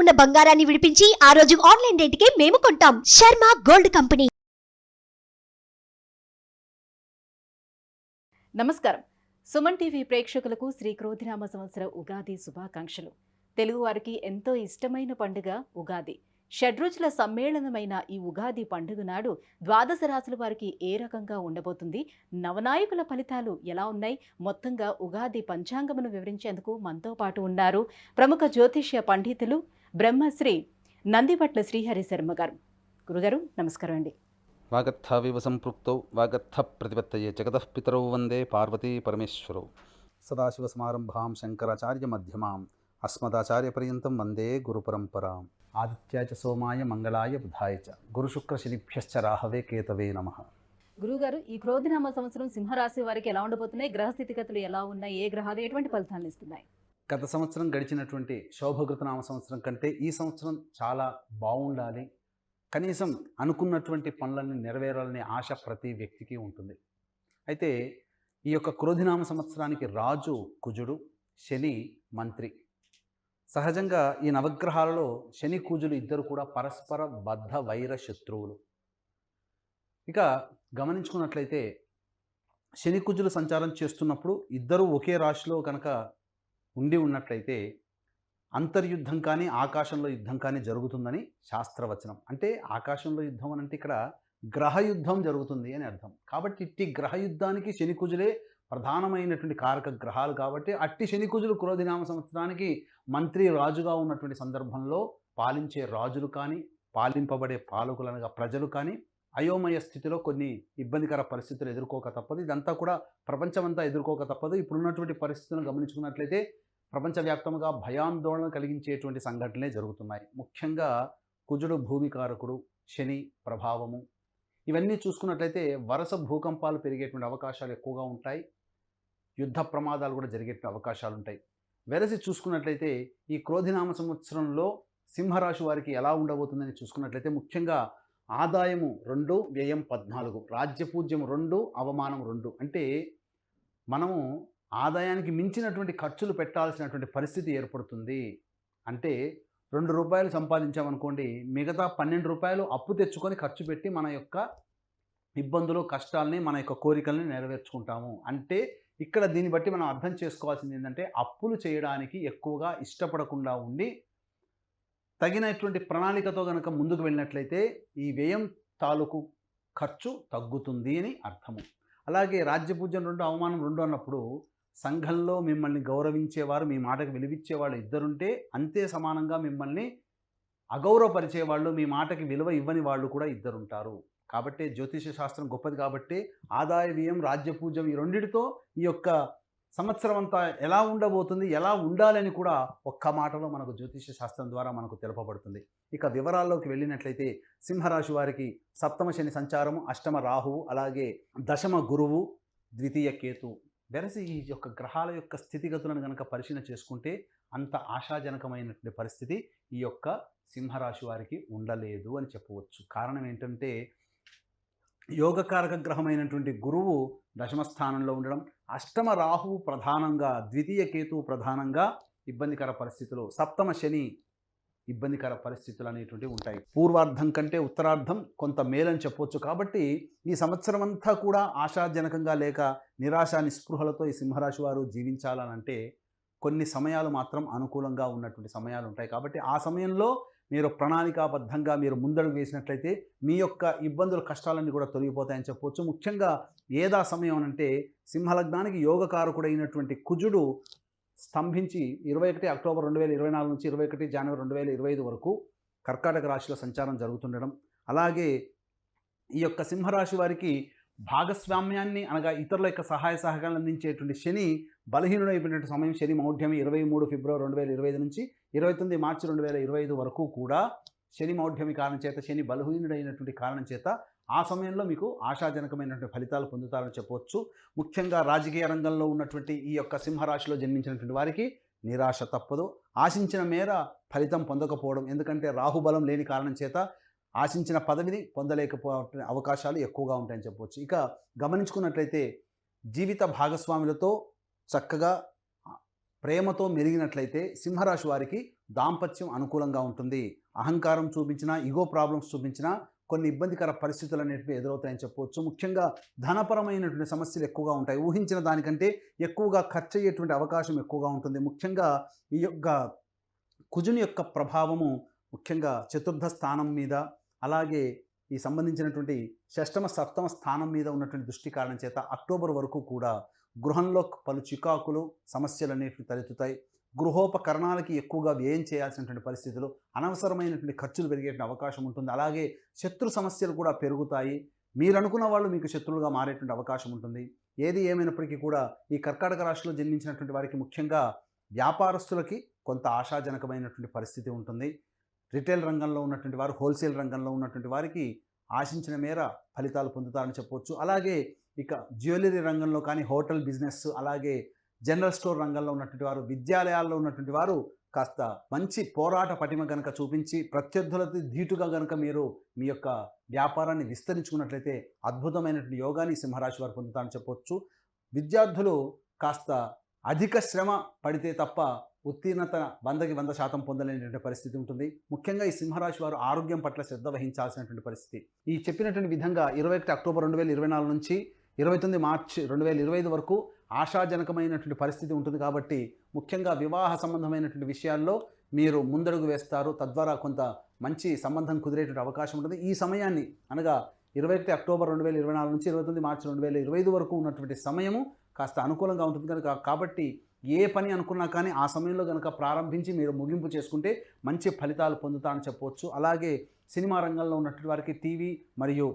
ఉన్న బంగారాన్ని విడిపించి ఆ రోజు ఆన్లైన్ రేటుకే మేము కొంటాం. Sharma gold company. నమస్కారం. సుమన్ టీవీ ప్రేక్షకులకు శ్రీ క్రోధిరామ సంవత్సర ఉగాది శుభాకాంక్షలు. తెలుగువారికి ఎంతో ఇష్టమైన పండుగ ఉగాది. షడ్రుచుల సమ్మేళనమైన ఈ ఉగాది పండుగ నాడు ద్వాదశ రాశుల వారికి ఏ రకంగా ఉండబోతుంది? నవనాయకుల ఫలితాలు ఎలా ఉన్నాయి? మొత్తంగా ఉగాది పంచాంగమును వివరించేందుకు మనతో పాటు ఉన్నారు ప్రముఖ జ్యోతిష్య పండితులు బ్రహ్మశ్రీ నందిపట్ల శ్రీహరి శర్మ గారు. గురుగారు నమస్కారం అండి. వాగర్థావివ సంపృక్తౌ వాగర్థ ప్రతిపత్తయే జగతః పితరౌ వందే పార్వతీ పరమేశ్వరౌ. సదాశివసమారంభాం శంకరాచార్యమధ్యమాం అస్మదాచార్యపర్యంతం వందే గురుపరంపరాం ఆదిత్యాయ చ సోమాయ మంగళాయ బుధాయ చ. గురుశుక్రశనిభ్యశ్చ రాహవే కేతవే నమ. గురుగారు ఈ క్రోధినామ సంవత్సరం సింహరాశి వారికి ఎలా ఉండబోతున్నాయి? గ్రహ స్థితిగతులు ఎలా ఉన్నాయి? ఏ గ్రహాలు? ఎటువంటి ఫలితాలను ఇస్తున్నాయి? గత సంవత్సరం గడిచినటువంటి శోభకృతనామ సంవత్సరం కంటే ఈ సంవత్సరం చాలా బాగుండాలి. కనీసం అనుకున్నటువంటి పనులన్నీ నెరవేరాలనే ఆశ ప్రతి వ్యక్తికి ఉంటుంది. అయితే ఈ యొక్క క్రోధినామ సంవత్సరానికి రాజు కుజుడు శని మంత్రి. సహజంగా ఈ నవగ్రహాలలో శని కూజులు ఇద్దరు కూడా పరస్పర బద్ధ వైర శత్రువులు. ఇక గమనించుకున్నట్లయితే శని కుజులు సంచారం చేస్తున్నప్పుడు ఇద్దరు ఒకే రాశిలో కనుక ఉండి ఉన్నట్లయితే అంతర్యుద్ధం కానీ ఆకాశంలో యుద్ధం కానీ జరుగుతుందని శాస్త్రవచనం. అంటే ఆకాశంలో యుద్ధం అని అంటే ఇక్కడ గ్రహ యుద్ధం జరుగుతుంది అని అర్థం. కాబట్టి ఇట్టి గ్రహ యుద్ధానికి శనికుజులే ప్రధానమైనటువంటి కారక గ్రహాలు కాబట్టి అట్టి శనికుజులు క్రోధినామ సంవత్సరానికి మంత్రి రాజుగా ఉన్నటువంటి సందర్భంలో పాలించే రాజులు కానీ పాలింపబడే పాలకులనగా ప్రజలు కానీ అయోమయ స్థితిలో కొన్ని ఇబ్బందికర పరిస్థితులు ఎదుర్కోక తప్పదు. ఇదంతా కూడా ప్రపంచమంతా ఎదుర్కోక తప్పదు. ఇప్పుడున్నటువంటి పరిస్థితులను గమనించుకున్నట్లయితే ప్రపంచవ్యాప్తంగా భయాందోళన కలిగించేటువంటి సంఘటనలే జరుగుతున్నాయి. ముఖ్యంగా కుజుడు భూమికారకుడు శని ప్రభావము. ఇవన్నీ చూసుకున్నట్లయితే వరుస భూకంపాలు పెరిగేటువంటి అవకాశాలు ఎక్కువగా ఉంటాయి. యుద్ధ ప్రమాదాలు కూడా జరిగేటువంటి అవకాశాలు ఉంటాయి. వెరసి చూసుకున్నట్లయితే ఈ క్రోధినామ సంవత్సరంలో సింహరాశి వారికి ఎలా ఉండబోతుందని చూసుకున్నట్లయితే ముఖ్యంగా ఆదాయము రెండు వ్యయం పద్నాలుగు రాజ్యపూజ్యం రెండు అవమానం రెండు. అంటే మనము ఆదాయానికి మించినటువంటి ఖర్చులు పెట్టాల్సినటువంటి పరిస్థితి ఏర్పడుతుంది. అంటే రెండు రూపాయలు సంపాదించామనుకోండి మిగతా పన్నెండు రూపాయలు అప్పు తెచ్చుకొని ఖర్చు పెట్టి మన యొక్క ఇబ్బందులు కష్టాలని మన యొక్క కోరికల్ని నెరవేర్చుకుంటాము. అంటే ఇక్కడ దీన్ని బట్టి మనం అర్థం చేసుకోవాల్సింది ఏంటంటే అప్పులు చేయడానికి ఎక్కువగా ఇష్టపడకుండా ఉండి తగినటువంటి ప్రణాళికతో కనుక ముందుకు వెళ్ళినట్లయితే ఈ వ్యయం తాలూకు ఖర్చు తగ్గుతుంది అని అర్థము. అలాగే రాజ్యపూజ్యం రెండు అవమానం రెండు అన్నప్పుడు సంఘంలో మిమ్మల్ని గౌరవించేవారు మీ మాటకు విలువిచ్చేవాళ్ళు ఇద్దరుంటే అంతే సమానంగా మిమ్మల్ని అగౌరవపరిచే వాళ్ళు మీ మాటకి విలువ ఇవ్వని వాళ్ళు కూడా ఇద్దరుంటారు. కాబట్టి జ్యోతిష శాస్త్రం గొప్పది కాబట్టి ఆదాయ వ్యయం రాజ్యపూజ్యం ఈ రెండిటితో ఈ యొక్క సంవత్సరం అంతా ఎలా ఉండబోతుంది ఎలా ఉండాలని కూడా ఒక్క మాటలో మనకు జ్యోతిష శాస్త్రం ద్వారా మనకు తెలుపబడుతుంది. ఇక వివరాల్లోకి వెళ్ళినట్లయితే సింహరాశి వారికి సప్తమ శని సంచారము అష్టమ రాహువు అలాగే దశమ గురువు ద్వితీయ కేతు. వెరసి ఈ యొక్క గ్రహాల యొక్క స్థితిగతులను కనుక పరిశీలన చేసుకుంటే అంత ఆశాజనకమైనటువంటి పరిస్థితి ఈ యొక్క సింహరాశి వారికి ఉండలేదు అని చెప్పవచ్చు. కారణం ఏంటంటే యోగకారక గ్రహమైనటువంటి గురువు దశమ స్థానంలో ఉండడం అష్టమ రాహువు ప్రధానంగా ద్వితీయ కేతువు ప్రధానంగా ఇబ్బందికర పరిస్థితులు సప్తమ శని ఇబ్బందికర పరిస్థితులు అనేటువంటివి ఉంటాయి. పూర్వార్ధం కంటే ఉత్తరార్ధం కొంత మేలని చెప్పవచ్చు కాబట్టి ఈ సంవత్సరం అంతా కూడా ఆశాజనకంగా లేక నిరాశ నిస్పృహలతో ఈ సింహరాశి వారు జీవించాలనంటే కొన్ని సమయాలు మాత్రం అనుకూలంగా ఉన్నటువంటి సమయాలు ఉంటాయి. కాబట్టి ఆ సమయంలో మీరు ప్రణాళికాబద్ధంగా మీరు ముందడుగు వేసినట్లయితే మీ యొక్క ఇబ్బందుల కష్టాలన్నీ కూడా తొలగిపోతాయని చెప్పవచ్చు ముఖ్యంగా ఏదా సమయం అంటే సింహలగ్నానికి యోగకారకుడైనటువంటి కుజుడు స్తంభించి ఇరవై ఒకటి అక్టోబర్ రెండు వేల ఇరవై నాలుగు నుంచి ఇరవై ఒకటి జనవరి రెండు వేల ఇరవై ఐదు వరకు కర్కాటక రాశిలో సంచారం జరుగుతుండడం. అలాగే ఈ యొక్క సింహరాశి వారికి భాగస్వామ్యాన్ని అనగా ఇతరుల యొక్క సహాయ సహకారాలు అందించేటువంటి శని బలహీనుడైపోయినటువంటి సమయం శని మౌఢ్యం ఇరవై మూడు ఫిబ్రవరి రెండు వేల ఇరవై ఐదు నుంచి ఇరవై తొమ్మిది మార్చి రెండు వేల ఇరవై ఐదు వరకు కూడా శని మౌఢ్యమి కారణం చేత శని బలహీనుడైనటువంటి కారణం చేత ఆ సమయంలో మీకు ఆశాజనకమైనటువంటి ఫలితాలు పొందుతారని చెప్పవచ్చు. ముఖ్యంగా రాజకీయ రంగంలో ఉన్నటువంటి ఈ యొక్క సింహరాశిలో జన్మించినటువంటి వారికి నిరాశ తప్పదు. ఆశించిన మేర ఫలితం పొందకపోవడం ఎందుకంటే రాహుబలం లేని కారణం చేత ఆశించిన పదవిని పొందలేకపోవడం అవకాశాలు ఎక్కువగా ఉంటాయని చెప్పవచ్చు. ఇక గమనించుకున్నట్లయితే జీవిత భాగస్వాములతో చక్కగా ప్రేమతో మెరిగినట్లయితే సింహరాశి వారికి దాంపత్యం అనుకూలంగా ఉంటుంది. అహంకారం చూపించినా ఇగో ప్రాబ్లమ్స్ చూపించినా కొన్ని ఇబ్బందికర పరిస్థితులు అనేటివి ఎదురవుతాయని చెప్పవచ్చు. ముఖ్యంగా ధనపరమైనటువంటి సమస్యలు ఎక్కువగా ఉంటాయి. ఊహించిన దానికంటే ఎక్కువగా ఖర్చు అయ్యేటువంటి అవకాశం ఎక్కువగా ఉంటుంది. ముఖ్యంగా ఈ యొక్క కుజుని యొక్క ప్రభావము ముఖ్యంగా చతుర్థ స్థానం మీద అలాగే ఈ సంబంధించినటువంటి షష్టమ సప్తమ స్థానం మీద ఉన్నటువంటి దృష్టి కారణం చేత అక్టోబర్ వరకు కూడా గృహంలో పలు చికాకులు సమస్యలు అనేటివి తలెత్తుతాయి. గృహోపకరణాలకి ఎక్కువగా వ్యయం చేయాల్సినటువంటి పరిస్థితులు అనవసరమైనటువంటి ఖర్చులు పెరిగేటువంటి అవకాశం ఉంటుంది. అలాగే శత్రు సమస్యలు కూడా పెరుగుతాయి. మీరు అనుకున్న వాళ్ళు మీకు శత్రువులుగా మారేటువంటి అవకాశం ఉంటుంది. ఏది ఏమైనప్పటికీ కూడా ఈ కర్కాటక రాశిలో జన్మించినటువంటి వారికి ముఖ్యంగా వ్యాపారస్తులకి కొంత ఆశాజనకమైనటువంటి పరిస్థితి ఉంటుంది. రిటైల్ రంగంలో ఉన్నటువంటి వారు హోల్సేల్ రంగంలో ఉన్నటువంటి వారికి ఆశించిన మేర ఫలితాలు పొందుతారని చెప్పవచ్చు అలాగే ఇక జ్యువెలరీ రంగంలో కానీ హోటల్ బిజినెస్ అలాగే జనరల్ స్టోర్ రంగంలో ఉన్నటువంటి వారు విద్యాలయాల్లో ఉన్నటువంటి వారు కాస్త మంచి పోరాట పటిమ గనక చూపించి ప్రత్యర్థులతో ధీటుగా కనుక మీరు మీ యొక్క వ్యాపారాన్ని విస్తరించుకున్నట్లయితే అద్భుతమైనటువంటి యోగాన్ని సింహరాశి వారు పొందుతారని చెప్పవచ్చు విద్యార్థులు కాస్త అధిక శ్రమ పడితే తప్ప ఉత్తీర్ణత వందకి వంద శాతం పొందలేనటువంటి పరిస్థితి ఉంటుంది. ముఖ్యంగా ఈ సింహరాశి వారు ఆరోగ్యం పట్ల శ్రద్ధ వహించాల్సినటువంటి పరిస్థితి. ఈ చెప్పినటువంటి విధంగా ఇరవై ఒకటి అక్టోబర్ రెండు వేల ఇరవై నాలుగు నుంచి ఇరవై తొమ్మిది మార్చి రెండు వేల ఇరవై ఐదు వరకు ఆశాజనకమైనటువంటి పరిస్థితి ఉంటుంది కాబట్టి ముఖ్యంగా వివాహ సంబంధమైనటువంటి విషయాల్లో మీరు ముందడుగు వేస్తారు. తద్వారా కొంత మంచి సంబంధం కుదిరేటువంటి అవకాశం ఉంటుంది. ఈ సమయాన్ని అనగా ఇరవై ఒకటి అక్టోబర్ రెండు వేల ఇరవై నాలుగు నుంచి ఇరవై తొమ్మిది మార్చి రెండు వేల ఇరవై ఐదు వరకు ఉన్నటువంటి సమయము కాస్త అనుకూలంగా ఉంటుంది కనుక కాబట్టి ఏ పని అనుకున్నా కానీ ఆ సమయంలో కనుక ప్రారంభించి మీరు ముగింపు చేసుకుంటే మంచి ఫలితాలు పొందుతారని చెప్పవచ్చు అలాగే సినిమా రంగంలో ఉన్నటువంటి వారికి టీవీ మరియు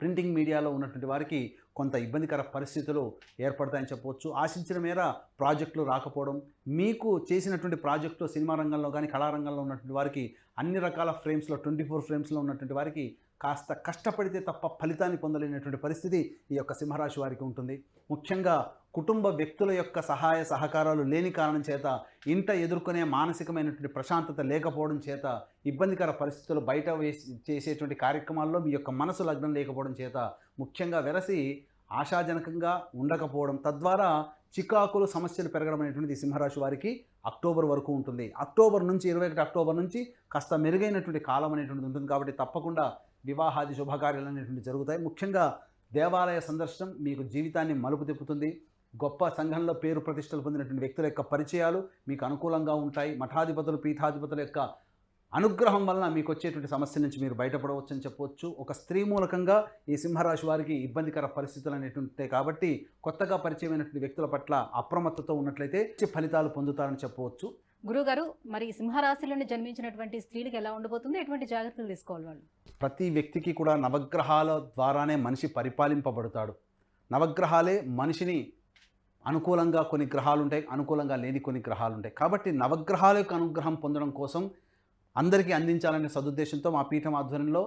ప్రింటింగ్ మీడియాలో ఉన్నటువంటి వారికి కొంత ఇబ్బందికర పరిస్థితులు ఏర్పడతాయని చెప్పవచ్చు. ఆశించిన మేర ప్రాజెక్టులు రాకపోవడం మీకు చేసినటువంటి ప్రాజెక్టు సినిమా రంగంలో కానీ కళారంగంలో ఉన్నటువంటి వారికి అన్ని రకాల ఫ్రేమ్స్లో ట్వంటీ ఫోర్ ఫ్రేమ్స్లో ఉన్నటువంటి వారికి కాస్త కష్టపడితే తప్ప ఫలితాన్ని పొందలేనటువంటి పరిస్థితి ఈ యొక్క సింహరాశి వారికి ఉంటుంది. ముఖ్యంగా కుటుంబ వ్యక్తుల యొక్క సహాయ సహకారాలు లేని కారణం చేత ఇంట ఎదుర్కొనే మానసికమైనటువంటి ప్రశాంతత లేకపోవడం చేత ఇబ్బందికర పరిస్థితులు బయట వేసి చేసేటువంటి కార్యక్రమాల్లో మీ యొక్క మనసు లగ్నం లేకపోవడం చేత ముఖ్యంగా వెరసి ఆశాజనకంగా ఉండకపోవడం తద్వారా చికాకులు సమస్యలు పెరగడం అనేటువంటిది సింహరాశి వారికి అక్టోబర్ వరకు ఉంటుంది. అక్టోబర్ నుంచి ఇరవై ఒకటి అక్టోబర్ నుంచి కాస్త మెరుగైనటువంటి కాలం అనేటువంటిది ఉంటుంది కాబట్టి తప్పకుండా వివాహాది శుభకార్యాలు అనేటువంటి జరుగుతాయి. ముఖ్యంగా దేవాలయ సందర్శనం మీకు జీవితాన్ని మలుపు తిప్పుతుంది. గొప్ప సంఘంలో పేరు ప్రతిష్టలు పొందినటువంటి వ్యక్తుల యొక్క పరిచయాలు మీకు అనుకూలంగా ఉంటాయి. మఠాధిపతులు పీఠాధిపతుల యొక్క అనుగ్రహం వలన మీకు వచ్చేటువంటి సమస్య నుంచి మీరు బయటపడవచ్చు అని చెప్పవచ్చు ఒక స్త్రీ మూలకంగా ఈ సింహరాశి వారికి ఇబ్బందికర పరిస్థితులు అనేటువంటి కాబట్టి కొత్తగా పరిచయమైనటువంటి వ్యక్తుల పట్ల అప్రమత్తతో ఉన్నట్లయితే మంచి ఫలితాలు పొందుతారని చెప్పవచ్చు. గురుగారు మరి సింహరాశిలోని జన్మించినటువంటి స్త్రీలకు ఎలా ఉండబోతుంది? ఎటువంటి జాగ్రత్తలు తీసుకోవాలి వాళ్ళు? ప్రతి వ్యక్తికి కూడా నవగ్రహాల ద్వారానే మనిషి పరిపాలింపబడతాడు. నవగ్రహాలే మనిషిని అనుకూలంగా కొన్ని గ్రహాలు ఉంటాయి అనుకూలంగా లేని కొన్ని గ్రహాలు ఉంటాయి కాబట్టి నవగ్రహాల యొక్క అనుగ్రహం పొందడం కోసం అందరికీ అందించాలనే సదుద్దేశంతో మా పీఠం ఆధ్వర్యంలో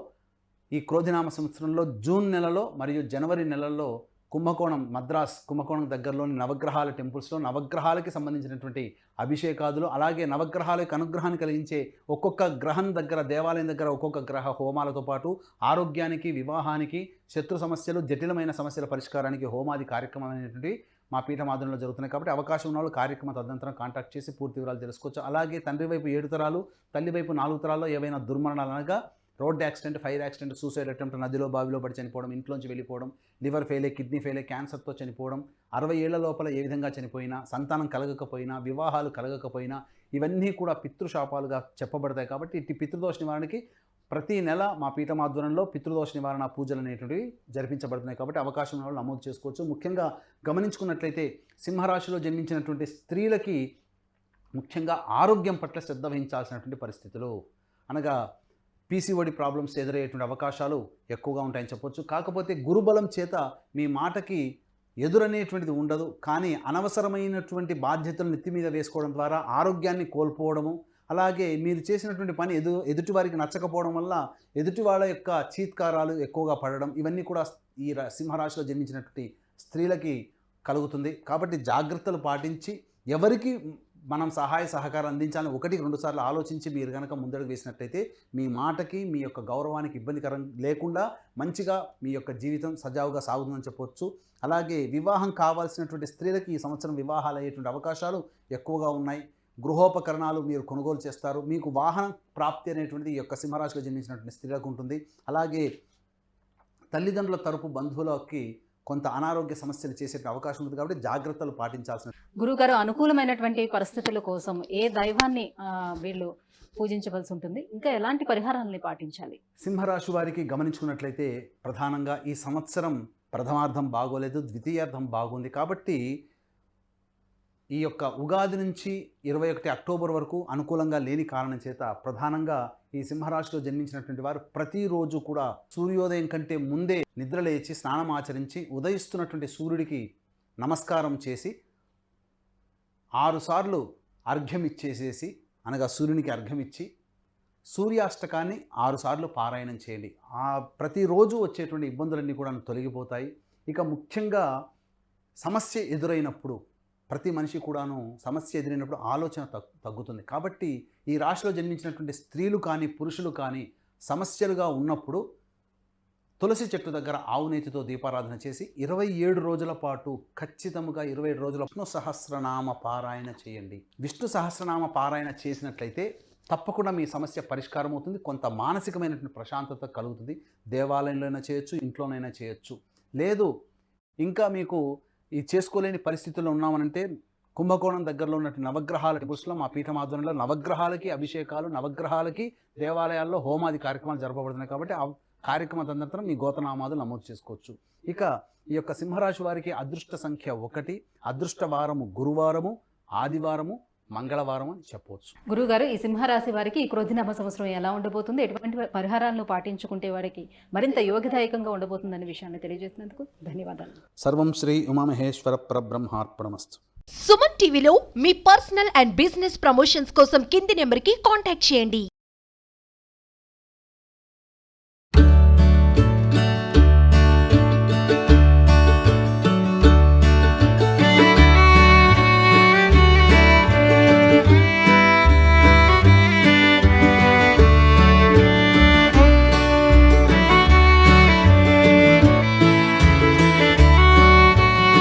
ఈ క్రోధినామ సంవత్సరంలో జూన్ నెలలో మరియు జనవరి నెలల్లో కుంభకోణం మద్రాస్ కుంభకోణం దగ్గరలోని నవగ్రహాల టెంపుల్స్లో నవగ్రహాలకి సంబంధించినటువంటి అభిషేకాదులు అలాగే నవగ్రహాలకు అనుగ్రహాన్ని కలిగించే ఒక్కొక్క గ్రహం దగ్గర దేవాలయం దగ్గర ఒక్కొక్క గ్రహ హోమాలతో పాటు ఆరోగ్యానికి వివాహానికి శత్రు సమస్యలు జటిలమైన సమస్యల పరిష్కారానికి హోమాది కార్యక్రమం అనేటువంటి మా పీఠం ఆధ్వర్యంలో జరుగుతున్నాయి కాబట్టి అవకాశం ఉన్న వాళ్ళు కార్యక్రమ తదనంతరం కాంటాక్ట్ చేసి పూర్తి వివరాలు తెలుసుకోవచ్చు. అలాగే తండ్రి వైపు ఏడు తరాలు తల్లి వైపు నాలుగు తరాల్లో ఏవైనా దుర్మరణాలు అనగా road accident fire accident suicide attempt నదిలో బావిలో పడి చనిపోవడం ఇంట్లోంచి వెళ్ళిపోవడం లివర్ ఫెయిలే కిడ్నీ ఫెయిలే క్యాన్సర్తో చనిపోవడం అరవై ఏళ్ళ లోపల ఏ విధంగా చనిపోయినా సంతానం కలగకపోయినా వివాహాలు కలగకపోయినా ఇవన్నీ కూడా పితృశాపాలుగా చెప్పబడతాయి కాబట్టి ఇట్టి పితృదోష నివారణకి ప్రతి నెల మా పీఠం ఆధ్వర్యంలో పితృదోష నివారణ పూజలు అనేటువంటివి జరిపించబడుతున్నాయి కాబట్టి అవకాశం ఉన్న వాళ్ళు నమోదు చేసుకోవచ్చు. ముఖ్యంగా గమనించుకున్నట్లయితే సింహరాశిలో జన్మించినటువంటి స్త్రీలకి ముఖ్యంగా ఆరోగ్యం పట్ల శ్రద్ధ వహించాల్సినటువంటి పరిస్థితులు. అనగా పీసీఓడి ప్రాబ్లమ్స్ ఎదురయ్యేటువంటి అవకాశాలు ఎక్కువగా ఉంటాయని చెప్పొచ్చు. కాకపోతే గురుబలం చేత మీ మాటకి ఎదురనేటువంటిది ఉండదు. కానీ అనవసరమైనటువంటి బాధ్యతలు నెత్తి మీద వేసుకోవడం ద్వారా ఆరోగ్యాన్ని కోల్పోవడము అలాగే మీరు చేసినటువంటి పని ఎదు ఎదుటి వారికి నచ్చకపోవడం వల్ల ఎదుటి వాళ్ళ యొక్క చీత్కారాలు ఎక్కువగా పడడం ఇవన్నీ కూడా ఈ సింహరాశిలో జన్మించినటువంటి స్త్రీలకి కలుగుతుంది. కాబట్టి జాగ్రత్తలు పాటించి ఎవరికి మనం సహాయ సహకారం అందించాలని ఒకటికి రెండు సార్లు ఆలోచించి మీరు కనుక ముందడుగు వేసినట్టయితే మీ మాటకి మీ యొక్క గౌరవానికి ఇబ్బందికరం లేకుండా మంచిగా మీ యొక్క జీవితం సజావుగా సాగుతుందని చెప్పొచ్చు. అలాగే వివాహం కావాల్సినటువంటి స్త్రీలకి ఈ సంవత్సరం వివాహాలు అయ్యేటువంటి అవకాశాలు ఎక్కువగా ఉన్నాయి. గృహోపకరణాలు మీరు కొనుగోలు చేస్తారు. మీకు వాహనం ప్రాప్తి అనేటువంటిది ఈ యొక్క సింహరాశిలో జన్మించినటువంటి స్త్రీలకు ఉంటుంది. అలాగే తల్లిదండ్రుల తరపు బంధువులకి కొంత అనారోగ్య సమస్యలు చేసే అవకాశం ఉంది కాబట్టి జాగ్రత్తలు పాటించాల్సిన గురుగారు అనుకూలమైనటువంటి పరిస్థితుల కోసం ఏ దైవాన్ని వీళ్ళు పూజించవలసి ఉంటుంది? ఇంకా ఎలాంటి పరిహారాలని పాటించాలి? సింహరాశి వారికి గమనించుకున్నట్లయితే ప్రధానంగా ఈ సంవత్సరం ప్రథమార్థం బాగోలేదు ద్వితీయార్థం బాగుంది కాబట్టి ఈ యొక్క ఉగాది నుంచి ఇరవై ఒకటి అక్టోబర్ వరకు అనుకూలంగా లేని కారణం చేత ప్రధానంగా ఈ సింహరాశిలో జన్మించినటువంటి వారు ప్రతిరోజు కూడా సూర్యోదయం కంటే ముందే నిద్రలేచి స్నానం ఆచరించి ఉదయిస్తున్నటువంటి సూర్యుడికి నమస్కారం చేసి ఆరుసార్లు అర్ఘ్యం ఇచ్చేసేసి అనగా సూర్యునికి అర్ఘ్యం ఇచ్చి సూర్యాష్టకాన్ని ఆరుసార్లు పారాయణం చేయండి. ఆ ప్రతిరోజు వచ్చేటువంటి ఇబ్బందులన్నీ కూడా తొలగిపోతాయి. ఇక ముఖ్యంగా సమస్య ఎదురైనప్పుడు ప్రతి మనిషి కూడాను సమస్య ఎదురైనప్పుడు ఆలోచన తగ్- తగ్గుతుంది. కాబట్టి ఈ రాశిలో జన్మించినటువంటి స్త్రీలు కానీ పురుషులు కానీ సమస్యలుగా ఉన్నప్పుడు తులసి చెట్టు దగ్గర ఆవు నేతితో దీపారాధన చేసి ఇరవై ఏడు రోజుల పాటు ఖచ్చితంగా ఇరవై ఏడు రోజుల విష్ణు సహస్రనామ పారాయణ చేయండి. విష్ణు సహస్రనామ పారాయణ చేసినట్లయితే తప్పకుండా మీ సమస్య పరిష్కారం అవుతుంది. కొంత మానసికమైనటువంటి ప్రశాంతత కలుగుతుంది. దేవాలయంలోనైనా చేయొచ్చు ఇంట్లోనైనా చేయొచ్చు. లేదు ఇంకా మీకు ఈ చేసుకోలేని పరిస్థితుల్లో ఉన్నామనంటే కుంభకోణం దగ్గరలో ఉన్నటువంటి నవగ్రహాల టెంపుల్స్లో మా పీఠం ఆధ్వర్యంలో నవగ్రహాలకి అభిషేకాలు నవగ్రహాలకి దేవాలయాల్లో హోమాది కార్యక్రమాలు జరపబడుతున్నాయి కాబట్టి ఆ కార్యక్రమ తదనంతరం మీ గోతనామాలు నమోదు చేసుకోవచ్చు. ఇక ఈ యొక్క సింహరాశి వారికి అదృష్ట సంఖ్య ఒకటి అదృష్ట వారము గురువారము ఆదివారము మంగళవారం అని చెప్పవచ్చు. గురుగారు ఈ సింహరాశి వారికి ఈ క్రోధినామ సంవత్సరం ఎలా ఉండబోతుంది? ఎటువంటి పరిహారాలను పాటించుకుంటే వారికి మరింత యోగదాయకంగా ఉండబోతుందనే విషయాన్ని తెలియజేసినందుకు ధన్యవాదాలు. సర్వం శ్రీ ఉమామహేశ్వర పరబ్రహ్మార్పణమస్తు. సుమన్ టీవీలో మీ పర్సనల్ అండ్ బిజినెస్ ప్రమోషన్స్ కోసం కింది నెంబర్కి కాంటాక్ట్ చేయండి.